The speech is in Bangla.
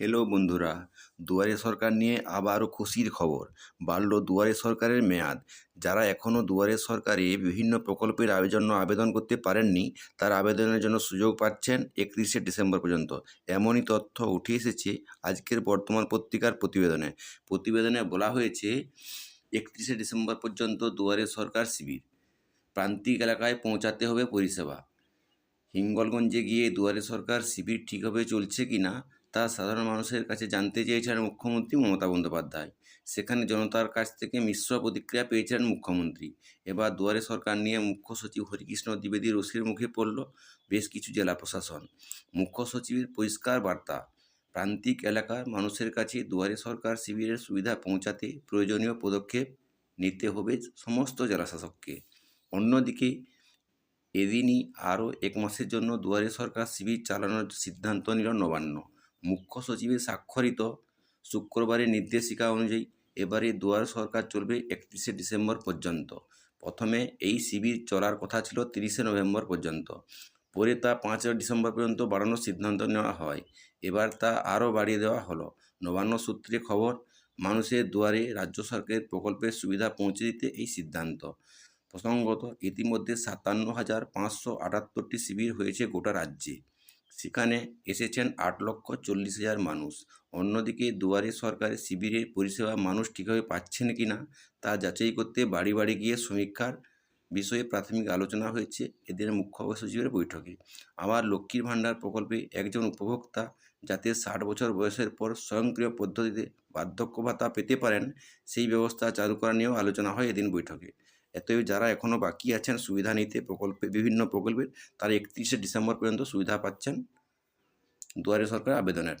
হ্যালো বন্ধুরা, দুয়ারে সরকার নিয়ে আবারও খুশির খবর। বাড়ল দুয়ারে সরকারের মেয়াদ। যারা এখনও দুয়ারে সরকারে বিভিন্ন প্রকল্পের আবেদন আবেদন করতে পারেননি, তার আবেদনের জন্য সুযোগ পাচ্ছেন একত্রিশে ডিসেম্বর পর্যন্ত। এমনই তথ্য উঠে এসেছে আজকের বর্তমান পত্রিকার প্রতিবেদনে। প্রতিবেদনে বলা হয়েছে, একত্রিশে ডিসেম্বর পর্যন্ত দুয়ারে সরকার শিবির। প্রান্তিক এলাকায় পৌঁছাতে হবে পরিষেবা। হিঙ্গলগঞ্জে গিয়ে দুয়ারে সরকার শিবির ঠিকভাবে চলছে কি না তা সাধারণ মানুষের কাছে জানতে চেয়েছিলেন মুখ্যমন্ত্রী মমতা বন্দ্যোপাধ্যায়। সেখানে জনতার কাছ থেকে মিশ্র প্রতিক্রিয়া পেয়েছিলেন মুখ্যমন্ত্রী। এবার দুয়ারে সরকার নিয়ে মুখ্য সচিব হরিকৃষ্ণ দ্বিবেদী রশির মুখে পড়ল বেশ কিছু জেলা প্রশাসন। মুখ্য সচিবের পরিষ্কার বার্তা, প্রান্তিক এলাকার মানুষের কাছে দুয়ারে সরকার শিবিরের সুবিধা পৌঁছাতে প্রয়োজনীয় পদক্ষেপ নিতে হবে সমস্ত জেলাশাসককে অন্যদিকে, এদিনই আরও এক মাসের জন্য দুয়ারে সরকার শিবির চালানোর সিদ্ধান্ত নিল নবান্ন। মুখ্য সচিবের স্বাক্ষরিত শুক্রবারের নির্দেশিকা অনুযায়ী এবারে দুয়ার সরকার চলবে একত্রিশে ডিসেম্বর পর্যন্ত। প্রথমে এই শিবির চলার কথা ছিল তিরিশে নভেম্বর পর্যন্ত। পরে তা পাঁচই ডিসেম্বর পর্যন্ত বাড়ানোর সিদ্ধান্ত নেওয়া হয়। এবার তা আরও বাড়িয়ে দেওয়া হলো। নবান্ন সূত্রে খবর, মানুষের দুয়ারে রাজ্য সরকারের প্রকল্পের সুবিধা পৌঁছে দিতে এই সিদ্ধান্ত। প্রসঙ্গত, ইতিমধ্যে সাতান্ন হাজার পাঁচশো আটাত্তরটি শিবির হয়েছে গোটা রাজ্যে। সেখানে এসেছেন আট লক্ষ চল্লিশ হাজার মানুষ। অন্যদিকে দুয়ারে সরকারের শিবিরের পরিষেবা মানুষ ঠিকভাবে পাচ্ছেন কি না, তা যাচাই করতে বাড়ি বাড়ি গিয়ে সমীক্ষার বিষয়ে প্রাথমিক আলোচনা হয়েছে এদের মুখ্য সচিবের বৈঠকে। আবার লক্ষ্মীর ভাণ্ডার প্রকল্পে একজন উপভোক্তা যাতে ষাট বছর বয়সের পর স্বয়ংক্রিয় পদ্ধতিতে বার্ধক্য ভাতা পেতে পারেন, সেই ব্যবস্থা চালু করা নিয়েও আলোচনা হয় এদিন বৈঠকে। এতএব যারা এখনও বাকি আছেন, সুবিধা নিতে প্রকল্পে, বিভিন্ন প্রকল্পের তারা একত্রিশে ডিসেম্বর পর্যন্ত সুবিধা পাচ্ছেন। দুয়ারে সরকার আবেদনের।